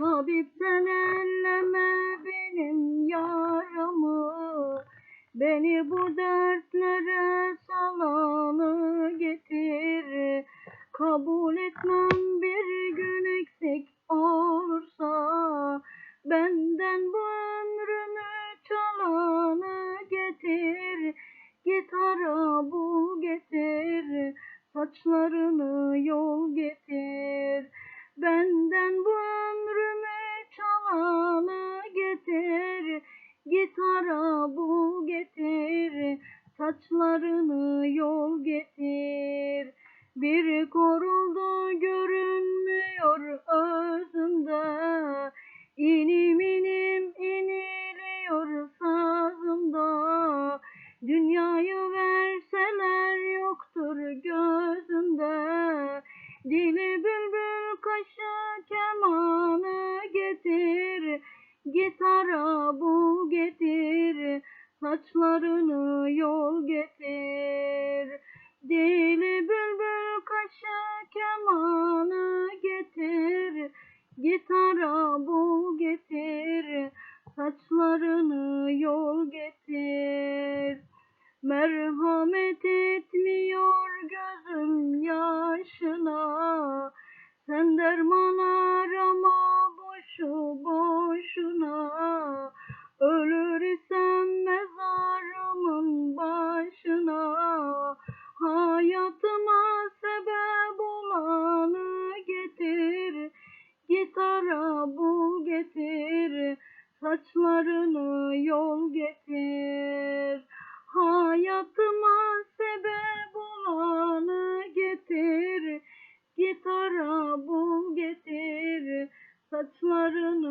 Tabipten elleme benim yaramı Beni bu dertlere salanı getir. Kabul etmem bir gün eksik olursa Benden bu ömrümü çalanı getir. Gitara bul getir Saçlarını yol getir Saçlarını yol getir. Bir koruldu görünmüyor özümde İnim inim iniliyor sazımda. Dünyayı verseler yoktur gözümde. Dili bülbül kaşı kemanı getir. Gitara bul getir Saçlarını yol getir. Dili bülbül kaşı kemanı getir. Gitara bul getir. Saçlarını yol getir. Merhamet etmiyor gözüm yaşına. Sen derman arama boşu boşuna getir